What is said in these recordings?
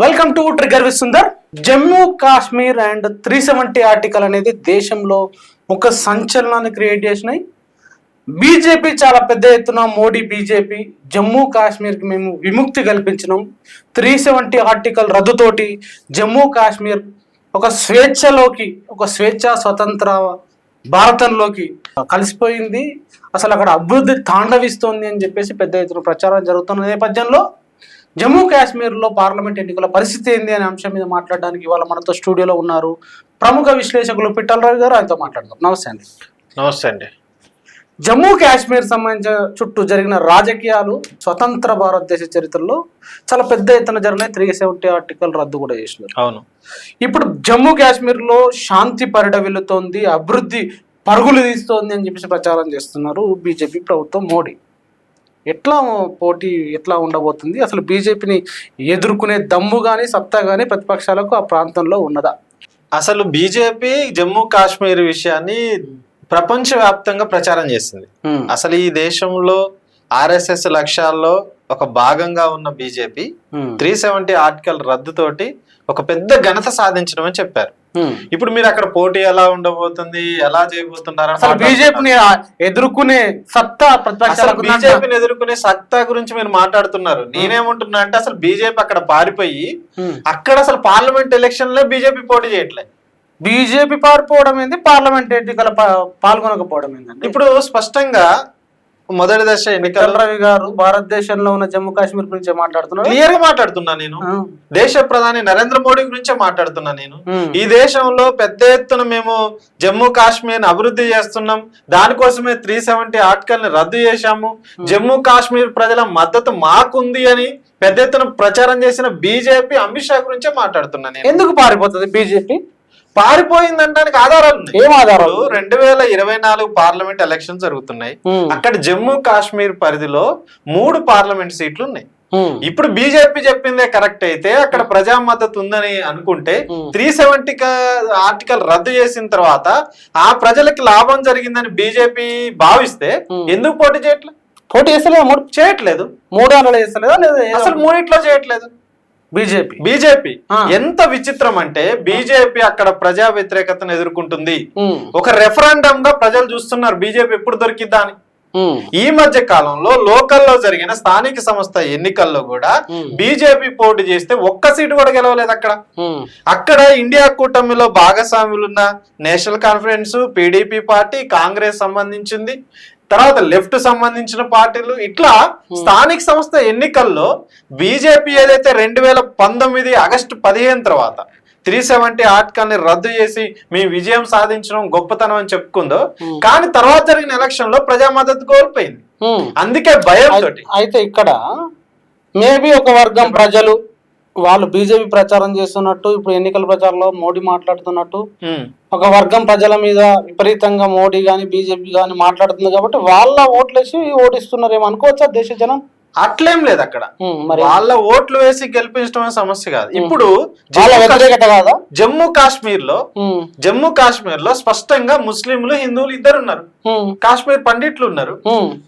Welcome to trigger with Sundar. Jammu Kashmir and three seventy article అనేది దేశంలో ఒక సంచలనాన్ని create చేసినాయి. బీజేపీ చాలా పెద్ద ఎత్తున మోడీ బీజేపీ జమ్మూ కాశ్మీర్కి మేము విముక్తి కల్పించినాం. త్రీ సెవెంటీ ఆర్టికల్ రద్దుతోటి జమ్మూ కాశ్మీర్ ఒక స్వేచ్ఛలోకి ఒక స్వేచ్ఛ స్వతంత్ర భారతంలోకి కలిసిపోయింది. అసలు అక్కడ అభివృద్ధి తాండవిస్తోంది అని చెప్పేసి పెద్ద ఎత్తున ప్రచారం జరుగుతున్న నేపథ్యంలో జమ్మూ కాశ్మీర్లో పార్లమెంట్ ఎన్నికల పరిస్థితి ఏంది అనే అంశం మీద మాట్లాడడానికి ఇవాళ మనతో స్టూడియోలో ఉన్నారు ప్రముఖ విశ్లేషకులు పిట్టల రావు గారు. ఆయనతో మాట్లాడదాం. నమస్తే అండి. నమస్తే అండి. జమ్మూ కాశ్మీర్ సంబంధించిన చుట్టూ జరిగిన రాజకీయాలు స్వతంత్ర భారతదేశ చరిత్రలో చాలా పెద్ద ఎత్తున జరిగినాయి. త్రీ సెవెంటీ ఆర్టికల్ రద్దు కూడా చేసినారు. అవును. ఇప్పుడు జమ్మూ కాశ్మీర్లో శాంతి పరిడవిల్లుతోంది అభివృద్ధి పరుగులు తీస్తోంది అని చెప్పేసి ప్రచారం చేస్తున్నారు బీజేపీ ప్రభుత్వం మోడీ. ఎట్లా పోటీ ఎట్లా ఉండబోతుంది? అసలు బీజేపీని ఎదుర్కొనే దమ్ము కానీ సత్తా కానీ ప్రతిపక్షాలకు ఆ ప్రాంతంలో ఉన్నదా? అసలు బీజేపీ జమ్మూ కాశ్మీర్ విషయాన్ని ప్రపంచవ్యాప్తంగా ప్రచారం చేసింది. అసలు ఈ దేశంలో ఆర్ఎస్ఎస్ లక్ష్యాల్లో ఒక భాగంగా ఉన్న BJP um, three seventy article రద్దుతోటి ఒక పెద్ద ఘనత సాధించడం అని చెప్పారు. ఉమ్. ఇప్పుడు మీరు అక్కడ పోటీ ఎలా ఉండబోతుంది ఎలా చేయబోతున్నారు అసలు బీజేపీని ఎదుర్కొనే సత్తా అసలు? బీజేపీని ఎదుర్కొనే సత్తా గురించి మీరు మాట్లాడుతున్నారు. నేనేమంటున్నా అంటే అసలు బీజేపీ అక్కడ పారిపోయి. అక్కడ అసలు పార్లమెంట్ ఎలక్షన్లో బీజేపీ పోటీ చేయట్లే. బీజేపీ పారిపోవడం ఏంది? పార్లమెంట్ ఎన్నికల పాల్గొనకపోవడం ఏందండి? ఇప్పుడు స్పష్టంగా మొదటి దశ ఎన్నికల్లో విఠల్ రవి గారు భారతదేశంలో ఉన్న జమ్మూ కాశ్మీర్ గురించి మాట్లాడుతున్నారు. క్లియర్గా మాట్లాడుతున్నా నేను. దేశ ప్రధాని నరేంద్ర మోడీ గురించే మాట్లాడుతున్నా నేను. ఈ దేశంలో పెద్ద ఎత్తున మేము జమ్మూ కాశ్మీర్ అభివృద్ధి చేస్తున్నాం. దానికోసమే త్రీ సెవెంటీ ఆర్టికల్ని రద్దు చేశాము. జమ్మూ కాశ్మీర్ ప్రజల మద్దతు మాకుంది అని పెద్ద ఎత్తున ప్రచారం చేసిన బీజేపీ అమిత్ షా గురించే మాట్లాడుతున్నా నేను. ఎందుకు పారిపోతుంది బీజేపీ? పారిపోయిందంటానికి ఆధారాలు ఏం ఆధారాలు రెండు వేల ఇరవై నాలుగు పార్లమెంట్ ఎలక్షన్ జరుగుతున్నాయి. అక్కడ జమ్మూ కాశ్మీర్ పరిధిలో మూడు పార్లమెంట్ సీట్లు ఉన్నాయి. ఇప్పుడు బీజేపీ చెప్పిందే కరెక్ట్ అయితే అక్కడ ప్రజా మద్దతు ఉందని అనుకుంటే. త్రీ సెవెంటీ ఆర్టికల్ రద్దు చేసిన తర్వాత ఆ ప్రజలకు లాభం జరిగిందని బీజేపీ భావిస్తే. ఎందుకు పోటీ చేయట్లేదు పోటీ చేస్తలేదా మూడు? చేయట్లేదు. మూడు చేస్తలేదా లేదా? అసలు మూడిట్లో చేయట్లేదు. బీజేపీ. బీజేపీ. ఎంత విచిత్రం అంటే బీజేపీ అక్కడ ప్రజా వ్యతిరేకతను ఎదుర్కొంటుంది. ఒక రెఫరెండం గా ప్రజలు చూస్తున్నారు బీజేపీ ఎప్పుడు దొరికిద్దా అని. ఈ మధ్య కాలంలో లోకల్లో జరిగిన స్థానిక సంస్థ ఎన్నికల్లో కూడా. బీజేపీ పోటీ చేస్తే ఒక్క సీటు కూడా గెలవలేదు అక్కడ. అక్కడ ఇండియా కూటమిలో భాగస్వాములున్న national conference PDP party Congress సంబంధించింది. తర్వాత లెఫ్ట్ సంబంధించిన పార్టీలు ఇట్లా స్థానిక సంస్థ ఎన్నికల్లో బీజేపీ ఏదైతే రెండు వేల పంతొమ్మిది ఆగస్టు పదిహేను తర్వాత త్రీ సెవెంటీ ఆర్టికల్ని రద్దు చేసి మీ విజయం సాధించడం గొప్పతనం అని చెప్పుకుందో Hmm. కానీ తర్వాత జరిగిన ఎలక్షన్లో ప్రజా మద్దతు కోల్పోయింది ఉమ్. అందుకే భయం అయితే ఇక్కడ మేబీ ఒక వర్గం ప్రజలు వాళ్ళు బీజేపీ ప్రచారం చేస్తున్నట్టు ఇప్పుడు ఎన్నికల ప్రచారంలో మోడీ మాట్లాడుతున్నట్టు. ఒక వర్గం ప్రజల మీద విపరీతంగా మోడీ గాని బీజేపీ గాని మాట్లాడుతుంది కాబట్టి వాళ్ళ ఓట్లేసి ఓడిస్తున్నారేమో అనుకోవచ్చా దేశ జనం అట్లేం లేదు అక్కడ. వాళ్ళ ఓట్లు వేసి గెలిపించడం అనే సమస్య కాదు. ఇప్పుడు జమ్మూ కాశ్మీర్- లో జమ్మూ కాశ్మీర్లో స్పష్టంగా ముస్లింలు హిందువులు ఇద్దరు ఉన్నారు. కాశ్మీర్ పండిట్లు ఉన్నారు.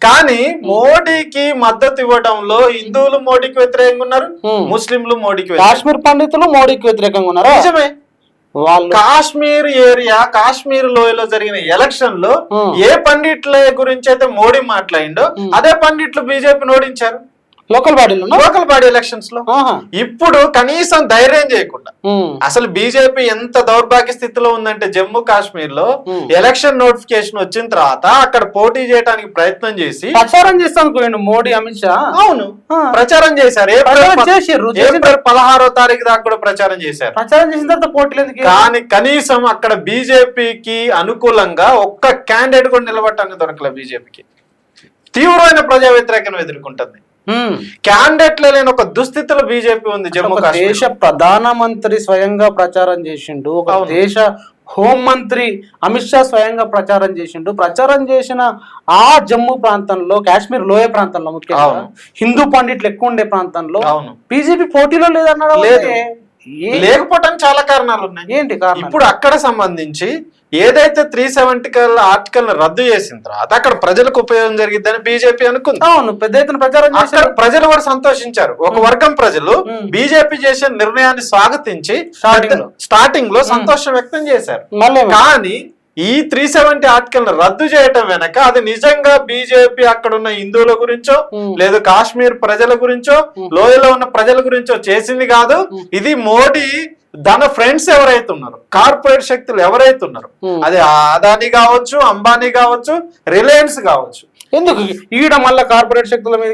కానీ మోడీకి మద్దతు ఇవ్వడంలో హిందువులు మోడీకి వ్యతిరేకంగా ఉన్నారు. ముస్లింలు మోడీకి కాశ్మీర్ పండితులు మోడీకి వ్యతిరేకంగా ఉన్నారా? నిజమే. కాశ్మీర్ ఏరియా కాశ్మీర్ లోయలో జరిగిన ఎలక్షన్లో. ఏ పండిట్ల గురించి అయితే మోడీ మాట్లాడిండో అదే పండిట్లు బీజేపీ ఓడించారు లోకల్ బాడీలు లోకల్ బాడీ ఎలక్షన్స్లో. ఇప్పుడు కనీసం ధైర్యం చేయకుండా. అసలు బీజేపీ ఎంత దౌర్భాగ్య స్థితిలో ఉందంటే జమ్మూ కాశ్మీర్లో Hmm. ఎలక్షన్ నోటిఫికేషన్ వచ్చిన తర్వాత అక్కడ పోటీ చేయడానికి ప్రయత్నం చేసి ప్రచారం చేస్తాను మోడీ అమిత్ షా. అవును. ప్రచారం చేశారు. ఏప్రిల్ పదహారో తారీఖు దాకా కూడా ప్రచారం చేశారు. ప్రచారం చేసిన తర్వాత ఎందుకు కానీ కనీసం అక్కడ బీజేపీకి అనుకూలంగా ఒక్క క్యాండిడేట్ కూడా నిలబడటానికి దొరకలే బీజేపీకి. తీవ్రమైన ప్రజా వ్యతిరేకను ఎదుర్కొంటుంది. క్యాండిడేట్లే లేని ఒక దుస్థితిలో బీజేపీ ఉంది జమ్మూ దేశ ప్రధానమంత్రి స్వయంగా ప్రచారం చేసిండు ఒక. దేశ హోంమంత్రి అమిత్ షా స్వయంగా ప్రచారం చేసిండు. ప్రచారం చేసిన ఆ జమ్మూ ప్రాంతంలో కాశ్మీర్ లోయ ప్రాంతంలో ముఖ్యంగా. హిందూ పండిట్లు ఎక్కువ ఉండే ప్రాంతంలో బీజేపీ పోటీలో లేదన్నాడు లేకపోవడానికి చాలా కారణాలు ఉన్నాయి. ఏంటి కారణం ఇప్పుడు అక్కడ సంబంధించి ఏదైతే త్రీ సెవెంటికల్ ఆర్టికల్ రద్దు చేసిన తర్వాత అక్కడ ప్రజలకు ఉపయోగం జరిగిద్దని బీజేపీ అనుకుంది. అవును పెద్ద ఎత్తున ప్రచారం అక్కడ ప్రజలు కూడా సంతోషించారు. ఒక వర్గం ప్రజలు. బీజేపీ చేసిన నిర్ణయాన్ని స్వాగతించి. స్టార్టింగ్లో. సంతోషం వ్యక్తం చేశారు? కానీ ఈ త్రీ సెవెంటీ ఆర్టికల్ రద్దు చేయటం వెనక అది నిజంగా బీజేపీ అక్కడ ఉన్న హిందువుల గురించో. లేదు కాశ్మీర్ ప్రజల గురించో లోయలో ఉన్న ప్రజల గురించో చేసింది కాదు. ఇది మోడీ తన ఫ్రెండ్స్ ఎవరైతే ఉన్నారు కార్పొరేట్ శక్తులు ఎవరైతే ఉన్నారు. అది అదాని కావచ్చు అంబానీ కావచ్చు రిలయన్స్ కావచ్చు ఎందుకు? ఈడ మళ్ళీ కార్పొరేట్ శక్తుల మీద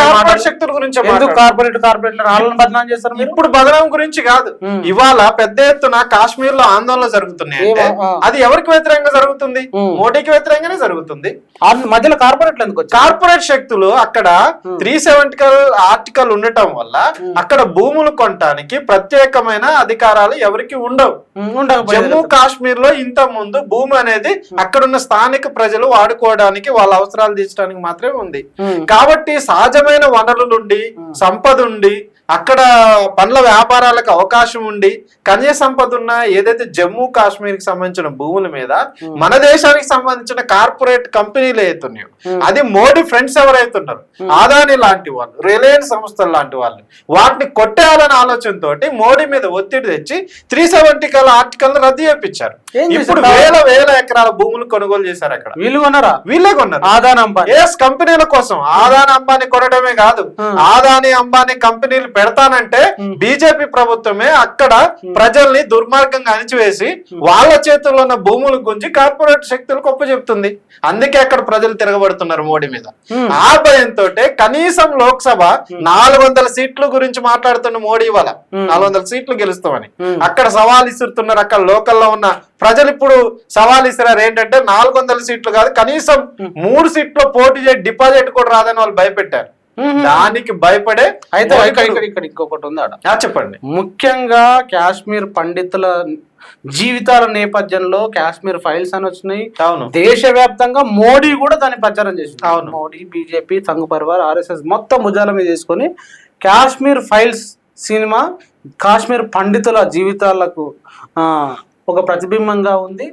కార్పొరేట్ శక్తుల గురించి ఎందుకు కార్పొరేట్ కార్పొరేట్ వాళ్ళని బదనాం చేస్తారు ఇప్పుడు బదనాం గురించి కాదు. ఇవాళ పెద్ద ఎత్తున కాశ్మీర్లో ఆందోళన జరుగుతున్నాయి. అది ఎవరికి వ్యతిరేకంగా జరుగుతుంది. మోడీకి వ్యతిరేకంగానే జరుగుతుంది. మధ్యలో కార్పొరేట్లు ఎందుకు కార్పొరేట్ శక్తులు అక్కడ త్రీ సెవెంటికల్ ఆర్టికల్ ఉండటం వల్ల అక్కడ భూములు కొనటానికి ప్రత్యేకమైన అధికారాలు ఎవరికి ఉండవు. జమ్మూ కాశ్మీర్లో ఇంత ముందు భూమి అనేది అక్కడున్న స్థానిక ప్రజలు వాడుకోవడానికి వాళ్ళ అవసరాలు తీర్చడానికి మాత్రమే ఉంది. కాబట్టి సహజమైన వనరులు ఉండి సంపద ఉండి అక్కడ పండ్ల వ్యాపారాలకు అవకాశం ఉండి ఖనిజ సంపద ఉన్న ఏదైతే జమ్మూ కాశ్మీర్కి సంబంధించిన భూముల మీద మన దేశానికి సంబంధించిన కార్పొరేట్ కంపెనీలు అవుతున్నాయో అది మోడీ ఫ్రెండ్స్ ఎవరైతే ఉన్నారు ఆదాని లాంటి వాళ్ళు రిలయన్స్ సంస్థలు లాంటి వాళ్ళు. వాటిని కొట్టేయాలనే ఆలోచనతో మోడీ మీద ఒత్తిడి తెచ్చి త్రీ సెవెంటీ కల ఆర్టికల్ రద్దు చేయించారు ఇప్పుడు? వేల వేల ఎకరాల భూములు కొనుగోలు చేశారు అక్కడ. వీళ్ళు కొన్నారా? వీళ్ళే కొన్నారు. ఆదాన్ అంబానీ. ఎస్ కంపెనీల కోసం. ఆదాని అంబానీ కొనడమే కాదు. ఆదాని అంబానీ కంపెనీలు పెడతానంటే బీజేపీ ప్రభుత్వమే అక్కడ ప్రజల్ని దుర్మార్గంగా అణిచివేసి వాళ్ళ చేతుల్లో ఉన్న భూములు గుంజి కార్పొరేట్ శక్తులకు ఒప్పచెప్తుంది అందుకే అక్కడ ప్రజలు తిరగబడుతున్నారు మోడీ మీద. ఆ భయంతో కనీసం లోక్సభ నాలుగు వందల సీట్ల గురించి మాట్లాడుతున్న మోడీ ఇవాళ నాలుగు వందల సీట్లు గెలుస్తామని. అక్కడ సవాల్ ఇస్తున్నారు అక్కడ లోకల్లో ఉన్న ప్రజలు ఇప్పుడు సవాల్ ఇస్తున్నారు ఏంటంటే నాలుగు వందల సీట్లు కాదు కనీసం మూడు సీట్లు పోటీ చేసి డిపాజిట్ కూడా రాదని వాళ్ళు భయపెట్టారు. దానికి భయపడే అయితే ఇక్కడ ఇంకొకటి ఉంది ఆడ. చెప్పండి. ముఖ్యంగా కాశ్మీర్ పండితుల జీవితాల నేపథ్యంలో కాశ్మీర్ ఫైల్స్ అని వచ్చినాయి. అవును. దేశవ్యాప్తంగా మోడీ కూడా దాన్ని ప్రచారం చేసింది. అవును. మోడీ బీజేపీ సంఘ్ పరివార్ ఆర్ఎస్ఎస్ మొత్తం భుజాల మీద తీసుకొని కాశ్మీర్ ఫైల్స్ సినిమా కాశ్మీర్ పండితుల జీవితాలకు ఆ, ఒక ప్రతిబింబంగా ఉంది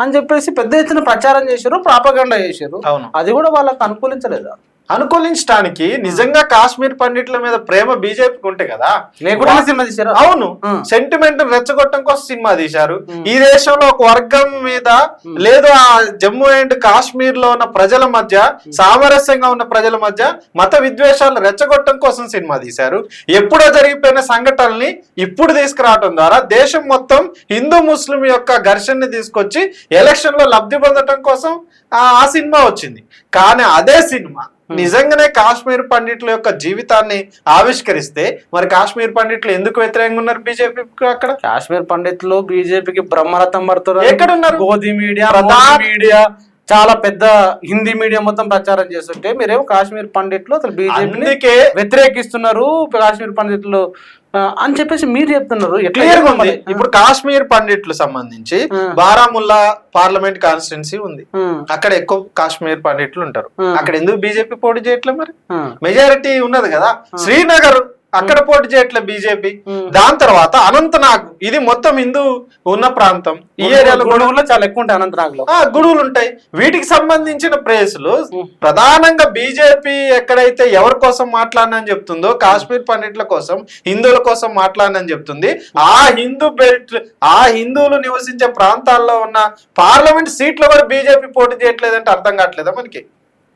అని చెప్పేసి పెద్ద ఎత్తున ప్రచారం చేశారు ప్రాపగండా చేశారు. అవును. అది కూడా వాళ్ళకి అనుకూలించలేదా? అనుకూలించడానికి నిజంగా కాశ్మీర్ పండిట్ల మీద ప్రేమ బీజేపీకి ఉంటే కదా? లేకుండా సినిమా తీశారు. అవును. సెంటిమెంట్ రెచ్చగొట్టడం కోసం సినిమా తీశారు. ఈ దేశంలో ఒక వర్గం మీద లేదు ఆ జమ్మూ అండ్ కాశ్మీర్లో ఉన్న ప్రజల మధ్య సామరస్యంగా ఉన్న ప్రజల మధ్య మత విద్వేషాలు రెచ్చగొట్టడం కోసం సినిమా తీశారు. ఎప్పుడో జరిగిపోయిన సంఘటనల్ని ఇప్పుడు తీసుకురావడం ద్వారా దేశం మొత్తం హిందూ ముస్లిం యొక్క ఘర్షణని తీసుకొచ్చి ఎలక్షన్లో లబ్ధి పొందడం కోసం ఆ సినిమా వచ్చింది. కానీ అదే సినిమా నిజంగానే కాశ్మీర్ పండిట్ల యొక్క జీవితాన్ని ఆవిష్కరిస్తే మరి కాశ్మీర్ పండిట్లు ఎందుకు వ్యతిరేకంగా ఉన్నారు బీజేపీ అక్కడ? కాశ్మీర్ పండితులు బీజేపీకి బ్రహ్మరథం పడుతున్నారు. మీడియా ప్రధాన- మోదీ మీడియా. చాలా పెద్ద హిందీ మీడియా మొత్తం ప్రచారం చేస్తుంటే మీరేమో కాశ్మీర్ పండిట్లు అసలు అందుకే వ్యతిరేకిస్తున్నారు కాశ్మీర్ పండితులు ఆ, అని చెప్పేసి మీరు చెప్తున్నారు. ఉంది? ఇప్పుడు కాశ్మీర్ పండిట్లు సంబంధించి. బారాముల్లా పార్లమెంట్ కాన్స్టిట్యున్సీ ఉంది. అక్కడ ఎక్కువ కాశ్మీర్ పండిట్లు ఉంటారు. అక్కడ ఎందుకు బీజేపీ పోటీ చేయట్లేదు మరి? మెజారిటీ ఉన్నది కదా. శ్రీనగర్ అక్కడ పోటీ చేయట్లే బీజేపీ. దాని తర్వాత అనంతనాగ్ ఇది మొత్తం హిందూ ఉన్న ప్రాంతం. ఈ ఏరియాలో కూడా గొడవల్లో చాలా ఎక్కువ ఉంటాయి అనంతనాగ్లో ఆ గుడువులు ఉంటాయి. వీటికి సంబంధించిన ప్రేసులు ప్రధానంగా బీజేపీ ఎక్కడైతే ఎవరి కోసం మాట్లాడినని చెప్తుందో కాశ్మీర్ పండిట్ల కోసం హిందువుల కోసం మాట్లాడినని చెప్తుంది. ఆ హిందూ బెల్ట్ ఆ హిందువులు నివసించే ప్రాంతాల్లో ఉన్న పార్లమెంట్ సీట్లు కూడా బీజేపీ పోటీ చేయట్లేదంటే అర్థం కావట్లేదా మనకి?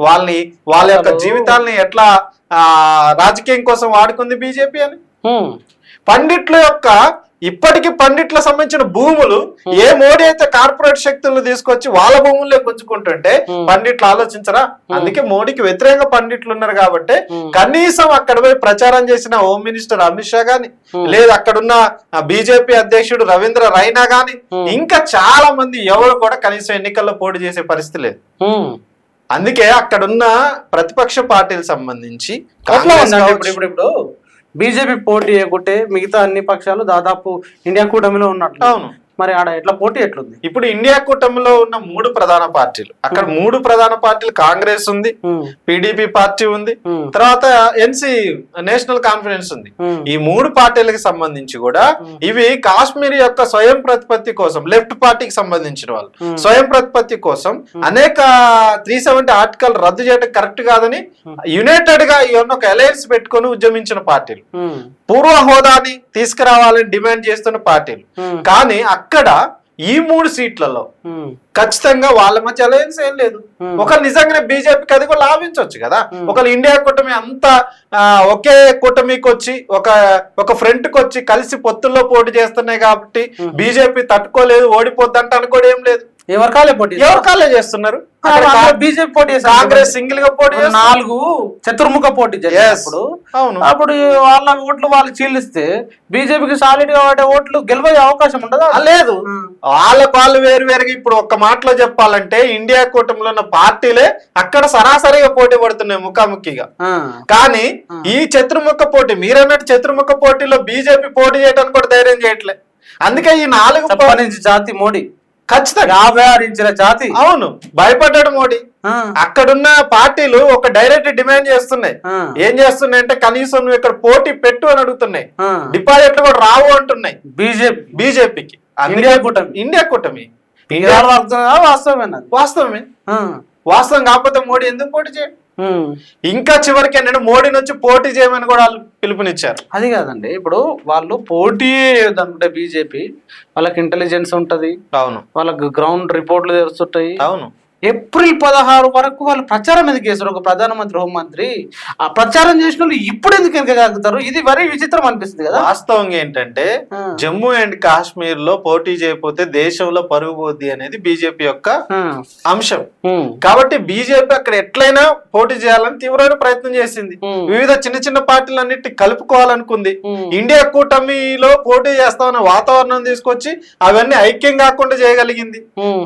వాళ్ళని వాళ్ళ యొక్క జీవితాల్ని ఎట్లా రాజకీయం కోసం వాడుకుంది బీజేపీ అని. పండిట్ల యొక్క ఇప్పటికి పండిట్ల సంబంధించిన భూములు ఏ మోడీ అయితే కార్పొరేట్ శక్తులను తీసుకొచ్చి వాళ్ళ భూముల్లో గుంజుకుంటుంటే పండిట్లు ఆలోచించరా? అందుకే మోడీకి వ్యతిరేకంగా పండిట్లు ఉన్నారు కాబట్టి కనీసం అక్కడ పోయి ప్రచారం చేసిన హోమ్ మినిస్టర్ అమిత్ షా గాని లేదు అక్కడున్న బీజేపీ అధ్యక్షుడు రవీంద్ర రైనా గాని ఇంకా చాలా మంది ఎవరు కూడా కనీసం ఎన్నికల్లో పోటీ చేసే పరిస్థితి లేదు. అందుకే అక్కడున్న ప్రతిపక్ష పార్టీలకు సంబంధించి ఇప్పుడు ఇప్పుడు ఇప్పుడు బీజేపీ పోటీ చేయకుంటే మిగతా అన్ని పక్షాలు దాదాపు ఇండియా కూటమిలో ఉన్నట్లు అవును. మరి ఆడ ఎట్లా పోటీ ఎట్లుంది? ఇప్పుడు ఇండియా కూటమిలో ఉన్న మూడు ప్రధాన పార్టీలు. అక్కడ మూడు ప్రధాన పార్టీలు కాంగ్రెస్ ఉంది పిడిపి పార్టీ ఉంది తర్వాత ఎన్సి నేషనల్ కాన్ఫరెన్స్ ఉంది. ఈ మూడు పార్టీలకు సంబంధించి కూడా ఇవి కాశ్మీర్ యొక్క స్వయం ప్రతిపత్తి కోసం లెఫ్ట్ పార్టీకి సంబంధించిన వాళ్ళు. స్వయం ప్రతిపత్తి కోసం అనేక త్రీ సెవెంటీ ఆర్టికల్ రద్దు చేయడం కరెక్ట్ కాదని యునైటెడ్గా ఈ ఒక అలయన్స్ పెట్టుకొని ఉద్యమించిన పార్టీలు. పూర్వ హోదాని తీసుకురావాలని డిమాండ్ చేస్తున్న పార్టీలు. కానీ అక్కడ ఈ మూడు సీట్లలో ఖచ్చితంగా వాళ్ళ మధ్య అలయన్స్ ఏం లేదు. ఒక నిజంగానే బీజేపీకి అది కూడా లాభించవచ్చు కదా Hmm. ఒక ఇండియా కూటమి అంతా ఒకే కూటమికి వచ్చి ఒక ఒక ఫ్రంట్కి వచ్చి కలిసి పొత్తుల్లో పోటీ చేస్తున్నాయి కాబట్టి. బీజేపీ తట్టుకోలేదు ఓడిపోద్దంట అనుకోవడం ఏం లేదు ఎవరి కాలే పోటీ ఎవరు కాలే చేస్తున్నారు? బీజేపీ పోటీ. కాంగ్రెస్ సింగిల్గా పోటీ. నాలుగు చతుర్ముఖ పోటీ జరిగినప్పుడు అవును. అప్పుడు వాళ్ళ ఓట్లు వాళ్ళు చీలిస్తే బీజేపీకి సాలిడ్గా పడే ఓట్లు గెలవే అవకాశం ఉండదా? లేదు. వాళ్ళ వాళ్ళు వేరు వేరుగా ఇప్పుడు ఒక మాటలో చెప్పాలంటే ఇండియా కూటమిలో ఉన్న పార్టీలే అక్కడ సరాసరిగా పోటీ పడుతున్నాయి ముఖాముఖిగా. కానీ ఈ చతుర్ముఖ పోటీ మీరన్నట్టు చతుర్ముఖ పోటీలో బీజేపీ పోటీ చేయడానికి కూడా ధైర్యం చేయట్లే. అందుకే ఈ నాలుగు చప్పనించి జాతి మోడీ. ఖచ్చితంగా. ఇంచుల జాతి. అవును. భయపడ్డాడు మోడీ. అక్కడున్న పార్టీలు ఒక డైరెక్ట్ డిమాండ్ చేస్తున్నాయి. ఏం చేస్తున్నాయి అంటే కనీసం నువ్వు ఇక్కడ పోటీ పెట్టు అని అడుగుతున్నాయి. డిపాజిట్లు కూడా రావు అంటున్నాయి. బీజేపీ. బీజేపీకి. ఇండియా కూటమి. ఇండియా కూటమి. వాస్తవమే. ఆ, వాస్తవం కాకపోతే మోడీ ఎందుకు పోటీ చేయడు. ఇంకా చివరికి ఏంటంటే మోడీని వచ్చి పోటీ చేయమని కూడా వాళ్ళు పిలుపునిచ్చారు. అది కాదండి. ఇప్పుడు వాళ్ళు పోటీ అనుకుంటే బీజేపీ వాళ్ళకి ఇంటెలిజెన్స్ ఉంటది. అవును. వాళ్ళకి గ్రౌండ్ రిపోర్ట్లు తెలుస్తుంటాయి. అవును. ఏప్రిల్ పదహారు వరకు వాళ్ళు ప్రచారం ఎందుకు చేస్తారు ఒక ప్రధానమంత్రి హోంమంత్రి. ఆ ప్రచారం చేసిన వాళ్ళు ఇప్పుడు ఎందుకు వెనకగలుగుతారు ఇది మరీ విచిత్రం అనిపిస్తుంది కదా. వాస్తవంగా ఏంటంటే. జమ్మూ అండ్ కాశ్మీర్లో పోటీ చేయకపోతే దేశంలో పరుగు పోద్ది అనేది బీజేపీ యొక్క అంశం. కాబట్టి బీజేపీ అక్కడ ఎట్లయినా పోటీ చేయాలని తీవ్రమైన ప్రయత్నం చేసింది. వివిధ చిన్న చిన్న పార్టీలన్నిటి కలుపుకోవాలనుకుంది. ఇండియా కూటమిలో పోటీ చేస్తామన్న వాతావరణం తీసుకొచ్చి అవన్నీ ఐక్యం కాకుండా చేయగలిగింది.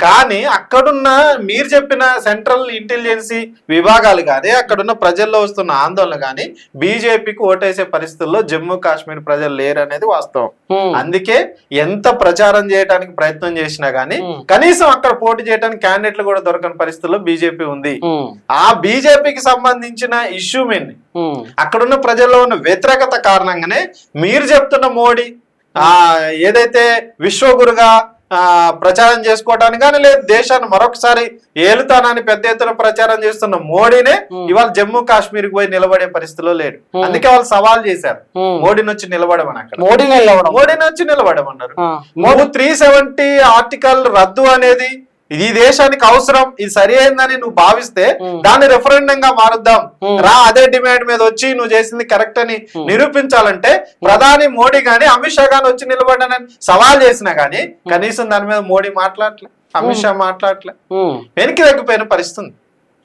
కానీ అక్కడున్న మీరు చెప్పిన సెంట్రల్ ఇంటెలిజెన్సీ విభాగాలు కానీ అక్కడున్న ప్రజల్లో వస్తున్న ఆందోళన కానీ బీజేపీకి ఓటేసే పరిస్థితుల్లో జమ్మూ కాశ్మీర్ ప్రజలు లేరు అనేది వాస్తవం అందుకే ఎంత ప్రచారం చేయడానికి ప్రయత్నం చేసినా గానీ. కనీసం అక్కడ పోటీ చేయడానికి క్యాండిడేట్లు కూడా దొరకని పరిస్థితుల్లో బీజేపీ ఉంది. ఆ బీజేపీకి సంబంధించిన ఇష్యూ ఉమ్, అక్కడున్న ప్రజల్లో ఉన్న వ్యతిరేకత కారణంగానే మీరు చెప్తున్న మోడీ ఆ ఏదైతే విశ్వగురుగా ప్రచారం చేసుకోవడానికి కానీ లేదు దేశాన్ని మరొకసారి ఏలుతానని పెద్ద ఎత్తున ప్రచారం చేస్తున్న మోడీనే. ఇవాళ జమ్మూ కాశ్మీర్ పోయి నిలబడే పరిస్థితిలో లేడు. అందుకే వాళ్ళు సవాల్ చేశారు ఉమ్. మోడీని వచ్చి నిలబడమని అక్కడ మోడీ మోడీని వచ్చి నిలబడమన్నారు నువ్వు త్రీ సెవెంటీ ఆర్టికల్ రద్దు అనేది ఇది ఈ దేశానికి అవసరం ఇది సరి అయిందని నువ్వు భావిస్తే. దాన్ని రెఫరెండం గా మారుద్దాం. రా అదే డిమాండ్ మీద వచ్చి నువ్వు చేసింది కరెక్ట్ అని నిరూపించాలంటే ప్రధాని మోడీ గాని అమిత్ షా గాని వచ్చి నిలబడ్డానని సవాల్ చేసినా గానీ కనీసం దాని మీద మోడీ మాట్లాడలే అమిత్ షా మాట్లాడలే. వెనక్కి తగ్గిపోయిన పరిస్థితి.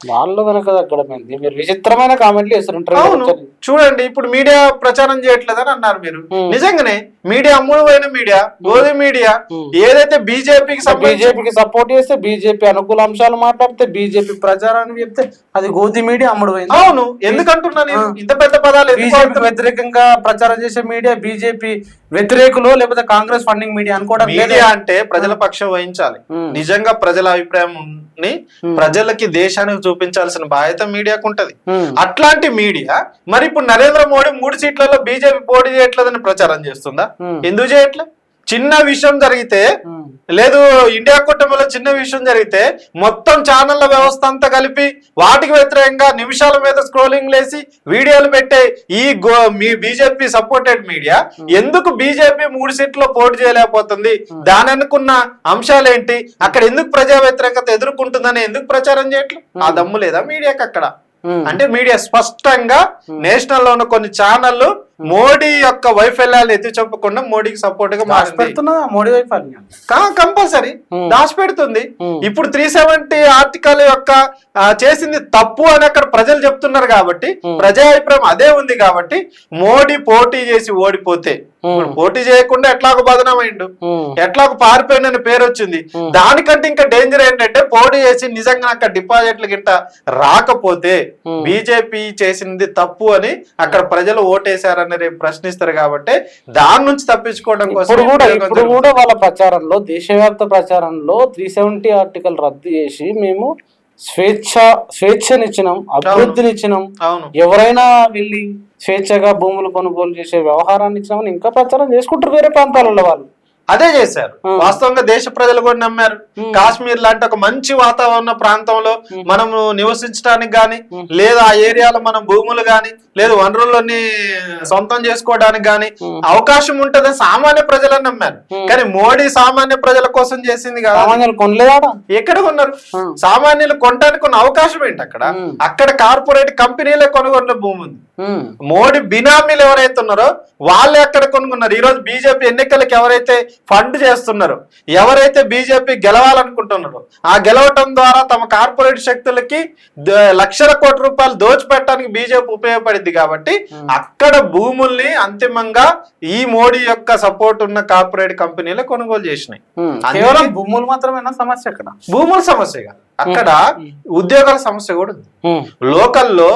వాళ్ళు వెనక మీరు విచిత్రమైన కామెంట్లు అవును చూడండి ఇప్పుడు మీడియా ప్రచారం చేయట్లేదని అన్నారు మీరు. నిజంగానే మీడియా అమ్ముడుపోయిన మీడియా గోధుమ మీడియా. ఏదైతే బీజేపీకి బీజేపీకి సపోర్ట్ చేస్తే బీజేపీ అనుకూల అంశాలు మాట్లాడితే బీజేపీ ప్రచారాన్ని చెప్తే అది గోధి మీడియా అమ్ముడు పోయింది అవును ఎందుకంటున్నా నేను. ఇంత పెద్ద పదాలు బీజేపీ? వ్యతిరేకంగా ప్రచారం చేసే మీడియా బీజేపీ వ్యతిరేకులు లేకపోతే కాంగ్రెస్ ఫండింగ్ మీడియా అనుకోవడం మీడియా అంటే ప్రజల పక్షం వహించాలి. నిజంగా ప్రజల అభిప్రాయం. ప్రజలకి దేశానికి చూపించాల్సిన బాధ్యత మీడియాకు ఉంటది. అట్లాంటి మీడియా మరి ఇప్పుడు నరేంద్ర మోడీ మూడు సీట్లలో బీజేపీ పోటీ చేయట్లేదని ప్రచారం చేస్తుందా. ఎందుకు చేయట్లే చిన్న విషయం జరిగితే. లేదు ఇండియా కూటమిలో చిన్న విషయం జరిగితే మొత్తం ఛానళ్ళ వ్యవస్థ అంతా కలిపి వాటికి వ్యతిరేకంగా నిమిషాల మీద స్క్రోలింగ్ లేసి వీడియోలు పెట్టే ఈ గో మీ బీజేపీ సపోర్టెడ్ మీడియా ఎందుకు బీజేపీ మూడు సీట్లో పోటీ చేయలేకపోతుంది? దాని అనుకున్న అంశాలేంటి? అక్కడ ఎందుకు ప్రజా వ్యతిరేకత ఎదుర్కొంటుందని ఎందుకు ప్రచారం చేయట్లేదు? ఆ దమ్ము లేదా మీడియాకి అక్కడ. అంటే మీడియా స్పష్టంగా నేషనల్లో ఉన్న కొన్ని ఛానళ్ళు మోడీ యొక్క వైఫల్యాలు ఎత్తి చెప్పకుండా మోడీకి సపోర్ట్గా పెడుతున్నా మోడీ వైఫల్యం కంపల్సరీ. దాచిపెడుతుంది. ఇప్పుడు త్రీ సెవెంటీ ఆర్టికల్ యొక్క చేసింది తప్పు అని అక్కడ ప్రజలు చెప్తున్నారు కాబట్టి. ప్రజా అభిప్రాయం అదే ఉంది కాబట్టి మోడీ పోటీ చేసి ఓడిపోతే పోటీ చేయకుండా ఎట్లాగో బదనమైండు. ఎట్లాగో పారిపోయిన పేరు వచ్చింది. దానికంటే ఇంకా డేంజర్ ఏంటంటే పోటీ చేసి నిజంగా అక్కడ డిపాజిట్లు గిట్ట రాకపోతే. బీజేపీ చేసింది తప్పు అని అక్కడ ప్రజలు ఓటేశారని ఎవరైనా రేపు ప్రశ్నిస్తారు కాబట్టి దాని నుంచి తప్పించుకోవడం కోసం ఇప్పుడు కూడా ఇప్పుడు. కూడా వాళ్ళ ప్రచారంలో దేశవ్యాప్త ప్రచారంలో త్రీ సెవెంటీ ఆర్టికల్ రద్దు చేసి మేము స్వేచ్ఛ స్వేచ్ఛనిచ్చినాం అభివృద్ధినిచ్చినాం. అవును. ఎవరైనా వెళ్ళి స్వేచ్ఛగా భూములు కొనుగోలు చేసే వ్యవహారాన్ని ఇచ్చినామని ఇంకా ప్రచారం చేసుకుంటారు వేరే ప్రాంతాలలో వాళ్ళు. అదే చేశారు. వాస్తవంగా దేశ ప్రజలు కూడా నమ్మారు. కాశ్మీర్ లాంటి ఒక మంచి వాతావరణ ప్రాంతంలో. మనము నివసించడానికి గాని. లేదా ఆ ఏరియాలో మనం భూములు గాని లేదా వనరులని సొంతం చేసుకోవడానికి గాని. అవకాశం ఉంటదని సామాన్య ప్రజలను నమ్మారు. కానీ మోడీ సామాన్య ప్రజల కోసం చేసింది కదా ఎక్కడ కొన్నారు. సామాన్యులు కొనడానికి ఉన్న అవకాశం ఏంటి అక్కడ. అక్కడ కార్పొరేట్ కంపెనీలే కొనుగోలు భూమి ఉంది. మోడీ బినామీలు ఎవరైతే ఉన్నారో వాళ్ళే అక్కడ కొనుక్కున్నారు. ఈ రోజు బీజేపీ ఎన్నికలకు ఎవరైతే ఫండ్ చేస్తున్నారో ఎవరైతే బీజేపీ గెలవాలనుకుంటున్నారో ఆ గెలవటం ద్వారా తమ కార్పొరేట్ శక్తులకి లక్షల కోట్ల రూపాయలు దోచిపెట్టడానికి బీజేపీ ఉపయోగపడింది కాబట్టి అక్కడ భూముల్ని అంతిమంగా ఈ మోడీ యొక్క సపోర్ట్ ఉన్న కార్పొరేట్ కంపెనీలు కొనుగోలు చేసినాయి. కేవలం భూములు మాత్రమేనా? సమస్య అక్కడ భూముల సమస్య కాదు అక్కడ ఉద్యోగాల సమస్య కూడా ఉంది. లోకల్లో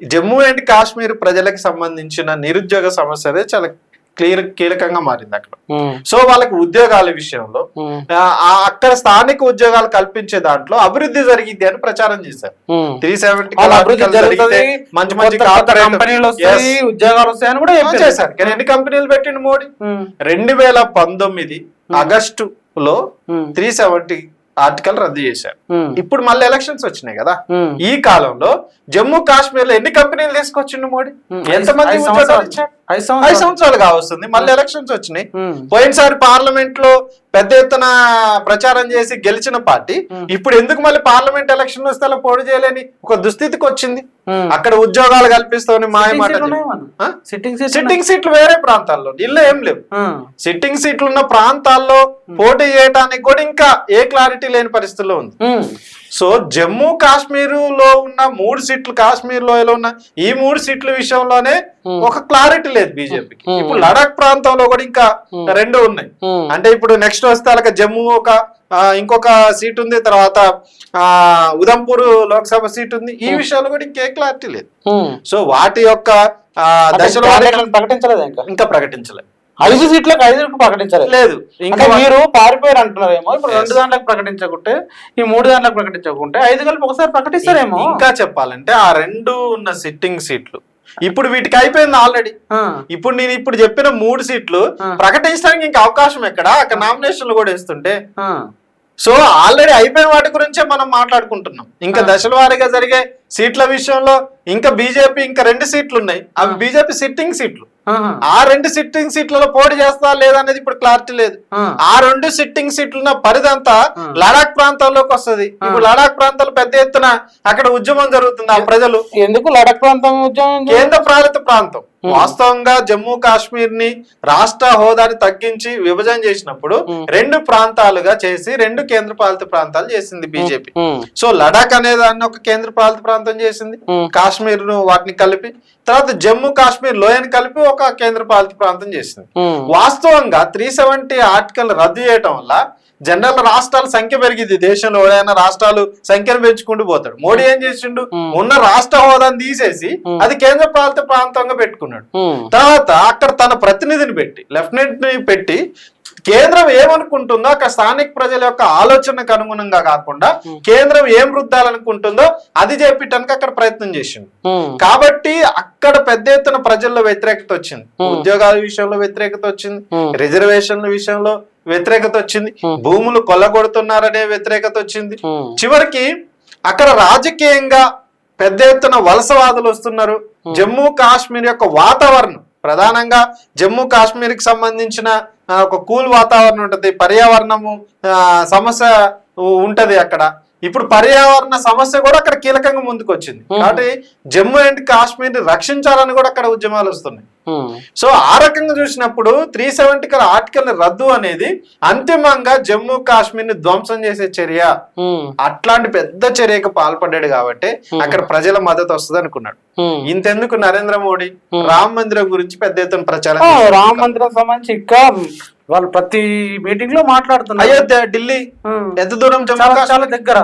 జమ్మూ అండ్ కాశ్మీర్ ప్రజలకు సంబంధించిన నిరుద్యోగ సమస్య అనేది చాలా క్లియర్ కీలకంగా మారింది అక్కడ. సో వాళ్ళకి ఉద్యోగాల విషయంలో అక్కడ స్థానిక ఉద్యోగాలు కల్పించే దాంట్లో అభివృద్ధి జరిగింది అని ప్రచారం చేశారు. త్రీ సెవెంటీ మంచి మంచి కంపెనీలు. ఉద్యోగాలు వస్తాయని కూడా. చేశారు కానీ ఎన్ని కంపెనీలు పెట్టిండు మోడీ. రెండు వేల పంతొమ్మిది ఆగస్టు లో. త్రీ సెవెంటీ ఆర్టికల్ రద్దు చేశారు. ఇప్పుడు మళ్ళీ ఎలక్షన్స్ వచ్చినాయి కదా. ఈ కాలంలో జమ్మూ కాశ్మీర్లో ఎన్ని కంపెనీలు తీసుకొచ్చిండు మోడీ. ఎంతమంది ఉద్యోగాలు. ఇచ్చాడు ఐదు సంవత్సరాలు. కావస్తుంది మళ్ళీ ఎలక్షన్స్ వచ్చినాయి. పోయినసారి పార్లమెంట్లో పెద్ద ఎత్తున ప్రచారం చేసి గెలిచిన పార్టీ. ఇప్పుడు ఎందుకు మళ్ళీ పార్లమెంట్ ఎలక్షన్ వస్తే అలా పోటీ చేయలేని ఒక దుస్థితికి వచ్చింది. అక్కడ ఉద్యోగాలు కల్పిస్తామని మాయ మాట? సిట్టింగ్ సీట్లు వేరే ప్రాంతాల్లో ఇల్లు ఏం లేవు. సిట్టింగ్ సీట్లు ఉన్న ప్రాంతాల్లో పోటీ చేయడానికి కూడా ఇంకా ఏ క్లారిటీ లేని పరిస్థితిలో ఉంది. సో జమ్మూ కాశ్మీర్లో ఉన్న మూడు సీట్లు కాశ్మీర్ లోయలో ఉన్న ఈ మూడు సీట్ల విషయంలోనే Hmm. ఒక క్లారిటీ లేదు బీజేపీకి Hmm. ఇప్పుడు లడాక్ ప్రాంతంలో కూడా ఇంకా Hmm. రెండు ఉన్నాయి. అంటే ఇప్పుడు నెక్స్ట్ వస్తే అలాగ జమ్మూ ఒక ఇంకొక సీట్ ఉంది తర్వాత ఆ ఉదంపూర్ లోక్సభ సీట్ ఉంది ఈ విషయాలు కూడా ఇంకే క్లారిటీ లేదు. సో వాటి యొక్క దశలో ప్రకటించలేదు ఇంకా ప్రకటించలేదు ఐదు సీట్లకు ఐదుకు ప్రకటించలేదు లేదు ఇంకా మీరు పారిపోయారు అంటున్నారేమో ఇప్పుడు. రెండు దాంట్లకు ప్రకటించకుంటే ఈ మూడు దాంట్లకు ప్రకటించకుంటే ఐదు కలిపి ఒకసారి ప్రకటిస్తారేమో ఇంకా చెప్పాలంటే ఆ రెండు ఉన్న సిట్టింగ్ సీట్లు ఇప్పుడు వీటికి అయిపోయింది ఆల్రెడీ. ఇప్పుడు నేను ఇప్పుడు చెప్పిన మూడు సీట్లు. ప్రకటించడానికి ఇంకా అవకాశం ఎక్కడ అక్కడ నామినేషన్లు కూడా ఇస్తుంటే ఆ. సో ఆల్రెడీ అయిపోయిన వాటి గురించే మనం మాట్లాడుకుంటున్నాం ఇంకా. దశల వారీగా జరిగే సీట్ల విషయంలో ఇంకా బీజేపీ ఇంకా రెండు సీట్లు ఉన్నాయి అవి. బీజేపీ సిట్టింగ్ సీట్లు. ఆ రెండు సిట్టింగ్ సీట్లలో పోటీ చేస్తా లేదా అనేది ఇప్పుడు క్లారిటీ లేదు ఆ. రెండు సిట్టింగ్ సీట్లున్న పరిధంతా ఆ. లడాక్ ప్రాంతాల్లోకి వస్తది. ఇప్పుడు లడాక్ ప్రాంతాలు పెద్ద ఎత్తున అక్కడ ఉద్యమం జరుగుతుంది ఆ ప్రజలు ఎందుకు లడక్ ప్రాంతం ఉద్యమం? కేంద్ర పాలిత ప్రాంతం. వాస్తవంగా జమ్మూ కాశ్మీర్ని రాష్ట్ర హోదాని తగ్గించి విభజన చేసినప్పుడు Hmm. రెండు ప్రాంతాలుగా చేసి రెండు కేంద్ర పాలిత ప్రాంతాలు చేసింది బీజేపీ ఉమ్. సో లడాక్ అనే దాన్ని ఒక కేంద్ర పాలిత ప్రాంతం చేసింది. కాశ్మీర్ను వాటిని కలిపి తర్వాత జమ్మూ కాశ్మీర్ లోయని కలిపి ఒక కేంద్ర పాలిత ప్రాంతం చేసింది. వాస్తవంగా త్రీ సెవెంటీ ఆర్టికల్ రద్దు చేయటం వల్ల జనరల్ రాష్ట్రాల సంఖ్య పెరిగింది దేశంలో ఎవరైనా రాష్ట్రాలు సంఖ్యను పెంచుకుంటూ పోతాడు మోడీ ఏం చేసిండు. ఉన్న రాష్ట్ర హోదాను తీసేసి. అది కేంద్ర పాలిత ప్రాంతంగా పెట్టుకున్నాడు. తర్వాత అక్కడ తన ప్రతినిధిని పెట్టి లెఫ్టినెంట్ని పెట్టి కేంద్రం ఏమనుకుంటుందో అక్కడ స్థానిక ప్రజల యొక్క ఆలోచనకు అనుగుణంగా కాకుండా. కేంద్రం ఏం రుద్దాలనుకుంటుందో అది చేపించడానికి అక్కడ ప్రయత్నం చేసిండు ఉమ్. కాబట్టి అక్కడ పెద్ద ఎత్తున ప్రజల్లో వ్యతిరేకత వచ్చింది. ఉద్యోగాల విషయంలో వ్యతిరేకత వచ్చింది. రిజర్వేషన్ల విషయంలో వ్యతిరేకత వచ్చింది. భూములు కొల్లగొడుతున్నారనే వ్యతిరేకత వచ్చింది. చివరికి అక్కడ రాజకీయంగా పెద్ద ఎత్తున వలసవాదులు వస్తున్నారు జమ్మూ కాశ్మీర్ యొక్క వాతావరణం ప్రధానంగా జమ్మూ కాశ్మీర్కి సంబంధించిన ఒక కూల్ వాతావరణం ఉంటది పర్యావరణము సమస్య ఉంటది అక్కడ ఇప్పుడు పర్యావరణ సమస్య కూడా అక్కడ కీలకంగా ముందుకు వచ్చింది. కాబట్టి జమ్మూ అండ్ కాశ్మీర్ని రక్షించాలని కూడా అక్కడ ఉద్యమాలు వస్తున్నాయి. సో ఆ రకంగా చూసినప్పుడు త్రీ సెవెంటీ కల ఆర్టికల్ రద్దు అనేది అంతిమంగా జమ్మూ కాశ్మీర్ని ధ్వంసం చేసే చర్య ఉమ్. అట్లాంటి పెద్ద చర్యకు పాల్పడ్డాడు కాబట్టి Hmm. అక్కడ ప్రజల మద్దతు వస్తుంది అనుకున్నాడు. ఇంతెందుకు నరేంద్ర మోడీ Hmm. రామ మందిరం గురించి పెద్ద ఎత్తున ప్రచారం. రామ మందిరం సంబంధించి ఇంకా వాళ్ళు ప్రతి మీటింగ్లో మాట్లాడుతున్నారు అయోధ్య ఢిల్లీ. ఎంత దూరం జమ్మూ చాలా కాశ్మీర్ చాలా దగ్గర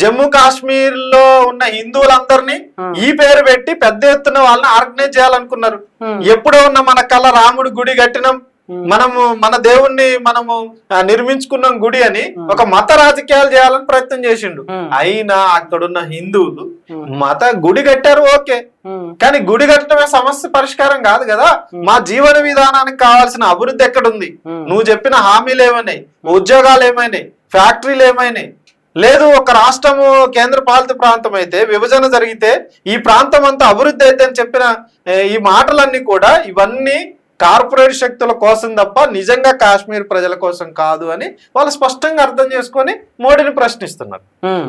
జమ్మూ కాశ్మీర్లో ఉన్న హిందువులందరినీ. ఈ పేరు పెట్టి పెద్ద ఎత్తున వాళ్ళని ఆర్గనైజ్ చేయాలనుకున్నారు. ఎప్పుడో ఉన్న మన కళ రాముడి గుడి కట్టినాం. మనము మన దేవుణ్ణి మనము నిర్మించుకున్నాం గుడి అని ఒక మత రాజకీయాలు చేయాలని ప్రయత్నం చేసిండు. అయినా అక్కడున్న హిందువులు. మత గుడి కట్టారు ఓకే. కానీ గుడి కట్టడమే సమస్య పరిష్కారం కాదు కదా మా జీవన విధానానికి కావాల్సిన అభివృద్ధి ఎక్కడుంది. నువ్వు చెప్పిన హామీలు ఏమైనాయి ఉద్యోగాలు ఏమైనాయి ఫ్యాక్టరీలు ఏమైనాయి లేదు ఒక రాష్ట్రము కేంద్ర పాలిత ప్రాంతం అయితే విభజన జరిగితే ఈ ప్రాంతం అంతా అభివృద్ధి అయితే అని చెప్పిన ఈ మాటలన్నీ కూడా ఇవన్నీ కార్పొరేట్ శక్తుల కోసం తప్ప నిజంగా కాశ్మీర్ ప్రజల కోసం కాదు అని వాళ్ళు స్పష్టంగా అర్థం చేసుకొని మోడీని ప్రశ్నిస్తున్నారు.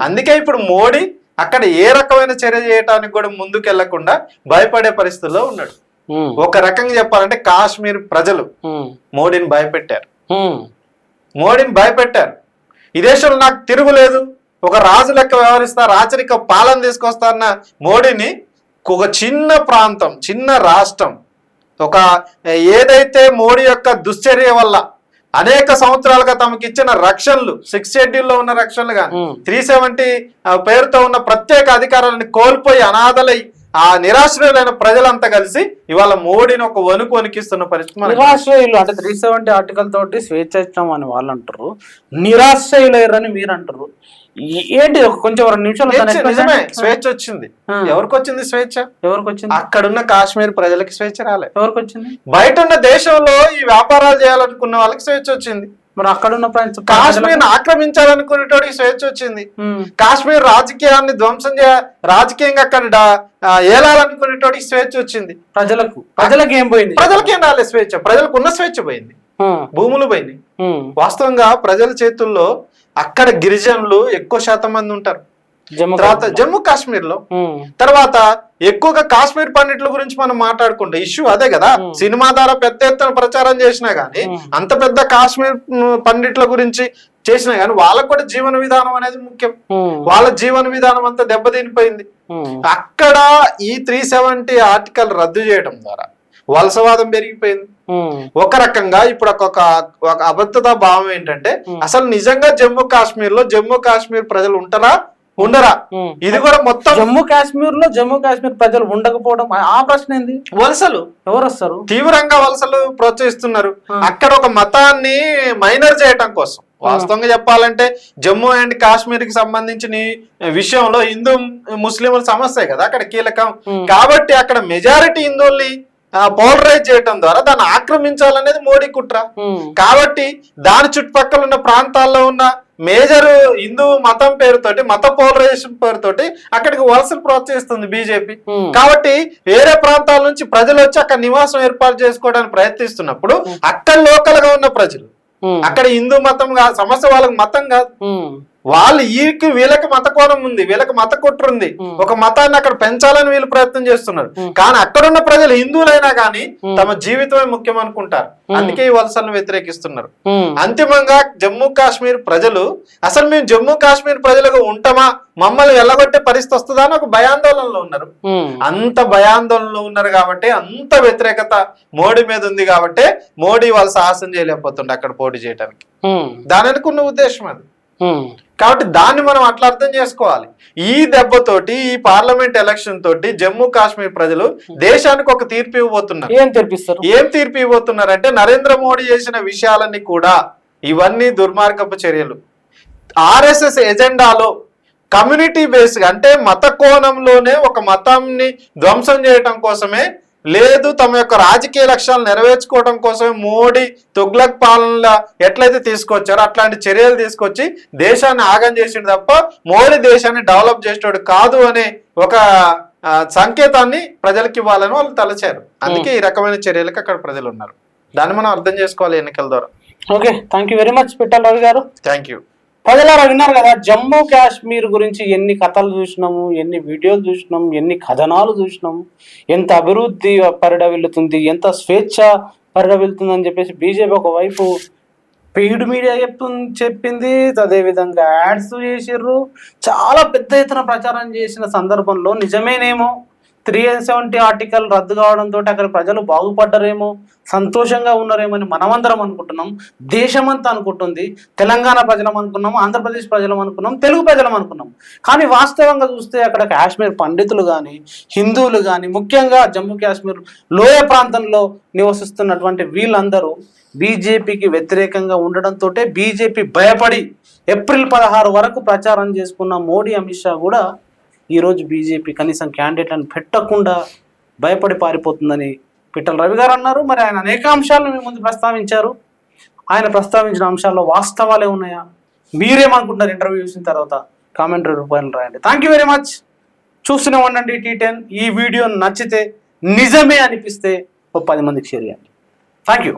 అందుకే ఇప్పుడు మోడీ అక్కడ ఏ రకమైన చర్య చేయడానికి కూడా ముందుకెళ్ళకుండా భయపడే పరిస్థితుల్లో ఉన్నాడు. ఒక రకంగా చెప్పాలంటే కాశ్మీర్ ప్రజలు. మోడీని భయపెట్టారు. మోడీని భయపెట్టారు ఈ దేశంలో నాకు తిరుగులేదు ఒక రాజు లెక్క వ్యవహరిస్తా రాచరిక పాలన తీసుకొస్తా అన్న మోడీని ఒక చిన్న ప్రాంతం చిన్న రాష్ట్రం ఒక ఏదైతే మోడీ యొక్క దుశ్చర్య వల్ల అనేక సంవత్సరాలుగా తమకి ఇచ్చిన రక్షణలు సిక్స్ షెడ్యూల్లో ఉన్న రక్షణలు కానీ. త్రీ సెవెంటీ పేరుతో ఉన్న ప్రత్యేక అధికారాలను కోల్పోయి అనాథలై ఆ నిరాశ్రయులైన ప్రజలంతా కలిసి ఇవాళ మోడీని ఒక వణుకు వణికిస్తున్న పరిస్థితి నిరాశ్రయులు అంటే త్రీ సెవెంటీ ఆర్టికల్ తోటి స్వేచ్ఛ ఇచ్చాం అని వాళ్ళు అంటారు. నిరాశ్రయులయ్యారని మీరు అంటారు. ఏంటి కొంచెం రెండు నిమిషాలు నిజమే. స్వేచ్ఛ వచ్చింది. ఎవరికి వచ్చింది స్వేచ్ఛ? ఎవరికి వచ్చింది అక్కడున్న కాశ్మీర్ ప్రజలకి స్వేచ్ఛ రాలే. ఎవరికి వచ్చింది బయట ఉన్న దేశంలో ఈ వ్యాపారాలు చేయాలనుకున్న వాళ్ళకి స్వేచ్ఛ వచ్చింది. మరి అక్కడ ఉన్న కాశ్మీర్ ఆక్రమించాలనుకునేటోడికి స్వేచ్ఛ వచ్చింది. కాశ్మీర్ రాజకీయాన్ని ధ్వంసం చేయ రాజకీయంగా అక్కడ డా- ఆ, ఏలాలనుకునేటోడికి స్వేచ్ఛ వచ్చింది. ప్రజలకు ప్రజలకు ఏం పోయింది? ప్రజలకేం రాలే స్వేచ్ఛ? ప్రజలకు ఉన్న స్వేచ్ఛ పోయింది. భూములు పోయినాయి. వాస్తవంగా ప్రజల చేతుల్లో అక్కడ గిరిజనులు ఎక్కువ శాతం మంది ఉంటారు. తర్వాత జమ్మూ కాశ్మీర్లో. తర్వాత ఎక్కువగా కాశ్మీర్ పండిట్ల గురించి మనం మాట్లాడుకుంటే ఇష్యూ అదే కదా. సినిమా ద్వారా పెద్ద ఎత్తున ప్రచారం చేసినా గానీ. అంత పెద్ద కాశ్మీర్ పండిట్ల గురించి చేసినా గానీ వాళ్ళకు కూడా జీవన విధానం అనేది ముఖ్యం. వాళ్ళ జీవన విధానం అంతా దెబ్బతినిపోయింది. అక్కడ ఈ త్రీ సెవెంటీ ఆర్టికల్ రద్దు చేయడం ద్వారా వలసవాదం పెరిగిపోయింది. ఒక రకంగా ఇప్పుడు ఒక అబద్ధత భావం ఏంటంటే. అసలు నిజంగా జమ్మూ కాశ్మీర్లో జమ్మూ కాశ్మీర్ ప్రజలు ఉంటారా ఉండరా. ఇది కూడా మొత్తం జమ్మూ కాశ్మీర్లో జమ్మూ కాశ్మీర్ ప్రజలు ఉండకపోవడం ఆ- ప్రశ్న ఏంది వలసలు ఎవరు వస్తారు తీవ్రంగా వలసలు ప్రోత్సహిస్తున్నారు. అక్కడ ఒక మతాన్ని మైనర్ చేయటం కోసం వాస్తవంగా చెప్పాలంటే జమ్మూ అండ్ కాశ్మీర్కి సంబంధించిన విషయంలో హిందూ ముస్లింల సమస్య కదా అక్కడ కీలకం. కాబట్టి అక్కడ మెజారిటీ హిందువుల్ని పోలరైజ్ చేయటం ద్వారా దాన్ని ఆక్రమించాలనేది మోడీ కుట్ర. కాబట్టి దాని చుట్టుపక్కల ఉన్న ప్రాంతాల్లో ఉన్న మేజర్ హిందూ మతం పేరుతోటి మత పోలరైజేషన్ పేరుతోటి అక్కడికి వలసలు ప్రోత్సహిస్తుంది బీజేపీ ఉమ్. కాబట్టి వేరే ప్రాంతాల నుంచి ప్రజలు వచ్చి అక్కడ నివాసం ఏర్పాటు చేసుకోవడానికి ప్రయత్నిస్తున్నప్పుడు అక్కడ లోకల్గా ఉన్న ప్రజలు ఉమ్. అక్కడ హిందూ మతం కాదు సమస్య వాళ్ళకి మతం కాదు. వాళ్ళు వీరికి వీళ్ళకి మత కోణం ఉంది వీళ్ళకి మత కుట్ర ఉంది. ఒక మతాన్ని అక్కడ పెంచాలని వీళ్ళు ప్రయత్నం చేస్తున్నారు. కానీ అక్కడున్న ప్రజలు హిందువులైనా కానీ. తమ జీవితమే ముఖ్యం అనుకుంటారు. అందుకే ఈ వలసలను వ్యతిరేకిస్తున్నారు. అంతిమంగా జమ్మూ కాశ్మీర్ ప్రజలు అసలు మేము జమ్మూ కాశ్మీర్ ప్రజలుగా ఉంటామా మమ్మల్ని వెళ్ళగొట్టే పరిస్థితి వస్తుందా అని ఒక భయాందోళనలో ఉన్నారు. అంత భయాందోళనలో ఉన్నారు కాబట్టి అంత వ్యతిరేకత మోడీ మీద ఉంది కాబట్టి మోడీ వాళ్ళు సాహసం చేయలేకపోతుండే అక్కడ పోటీ చేయడానికి ఉమ్. దాని అనుకున్న ఉద్దేశం అది. కాబట్టి దాన్ని మనం అట్లా అర్థం చేసుకోవాలి. ఈ దెబ్బతోటి ఈ పార్లమెంట్ ఎలక్షన్ తోటి జమ్మూ కాశ్మీర్ ప్రజలు దేశానికి ఒక తీర్పు ఇవ్వబోతున్నారు. ఏం తెరిపిస్తారు? ఏం తీర్పు ఇవ్వబోతున్నారంటే నరేంద్ర మోడీ చేసిన విషయాలన్నీ కూడా ఇవన్నీ దుర్మార్గపు చర్యలు. ఆర్ఎస్ఎస్ ఎజెండాలో కమ్యూనిటీ బేస్ అంటే మత కోణంలోనే ఒక మతాన్ని ధ్వంసం చేయటం కోసమే లేదు తమ యొక్క రాజకీయ లక్ష్యాలు నెరవేర్చుకోవడం కోసమే మోడీ తుగ్లక్ పాలన ఎట్లయితే తీసుకొచ్చారో అట్లాంటి చర్యలు తీసుకొచ్చి దేశాన్ని ఆగం చేసిండు తప్ప మోడీ దేశాన్ని డెవలప్ చేసేవాడు కాదు అనే ఒక సంకేతాన్ని ప్రజలకు ఇవ్వాలని వాళ్ళు తలచారు. అందుకే ఈ రకమైన చర్యలకు అక్కడ ప్రజలు ఉన్నారు దాన్ని మనం అర్థం చేసుకోవాలి ఎన్నికల ద్వారా. Okay thank you very much Pittala Ravi garu. Thank you ప్రజలారు విన్నారు కదా జమ్మూ కాశ్మీర్ గురించి ఎన్ని కథలు చూసినాము ఎన్ని వీడియోలు చూసినాము ఎన్ని కథనాలు చూసినాము ఎంత అభివృద్ధి పరిడవిల్లుతుంది ఎంత స్వేచ్ఛ పరిడవిల్లుతుందని చెప్పేసి బీజేపీ ఒకవైపు పెయిడ్ మీడియా చెప్పు చెప్పింది అదేవిధంగా యాడ్స్ చేసిర్రు చాలా పెద్ద ఎత్తున ప్రచారం చేసిన సందర్భంలో నిజమేనేమో త్రీ సెవెంటీ ఆర్టికల్ రద్దు కావడంతో అక్కడ ప్రజలు బాగుపడ్డరేమో సంతోషంగా ఉన్నారేమో అని మనమందరం అనుకుంటున్నాం దేశమంతా అనుకుంటుంది తెలంగాణ ప్రజలం అనుకున్నాం ఆంధ్రప్రదేశ్ ప్రజలం అనుకున్నాం తెలుగు ప్రజలం అనుకున్నాం కానీ వాస్తవంగా చూస్తే అక్కడ కాశ్మీర్ పండితులు కానీ హిందువులు కానీ ముఖ్యంగా జమ్మూ కాశ్మీర్ లోయ ప్రాంతంలో నివసిస్తున్నటువంటి వీళ్ళందరూ బీజేపీకి వ్యతిరేకంగా ఉండడంతో బీజేపీ భయపడి ఏప్రిల్ పదహారు వరకు ప్రచారం చేసుకున్న మోడీ అమిత్ షా కూడా ఈరోజు బీజేపీ కనీసం క్యాండిడేట్లను పెట్టకుండా భయపడి పారిపోతుందని పిట్టల రవి గారు అన్నారు. మరి ఆయన అనేక అంశాలను మీ ముందు ప్రస్తావించారు. ఆయన ప్రస్తావించిన అంశాల్లో వాస్తవాలే ఉన్నాయా? మీరేమనుకుంటారు ఇంటర్వ్యూ చూసిన తర్వాత? కామెంటరీ రూపాయలు రాయండి. థ్యాంక్ యూ వెరీ మచ్ చూస్తూనే ఉండండి టీ టెన్ ఈ వీడియో నచ్చితే నిజమే అనిపిస్తే ఒక పది మందికి షేర్ చేయండి. Thank you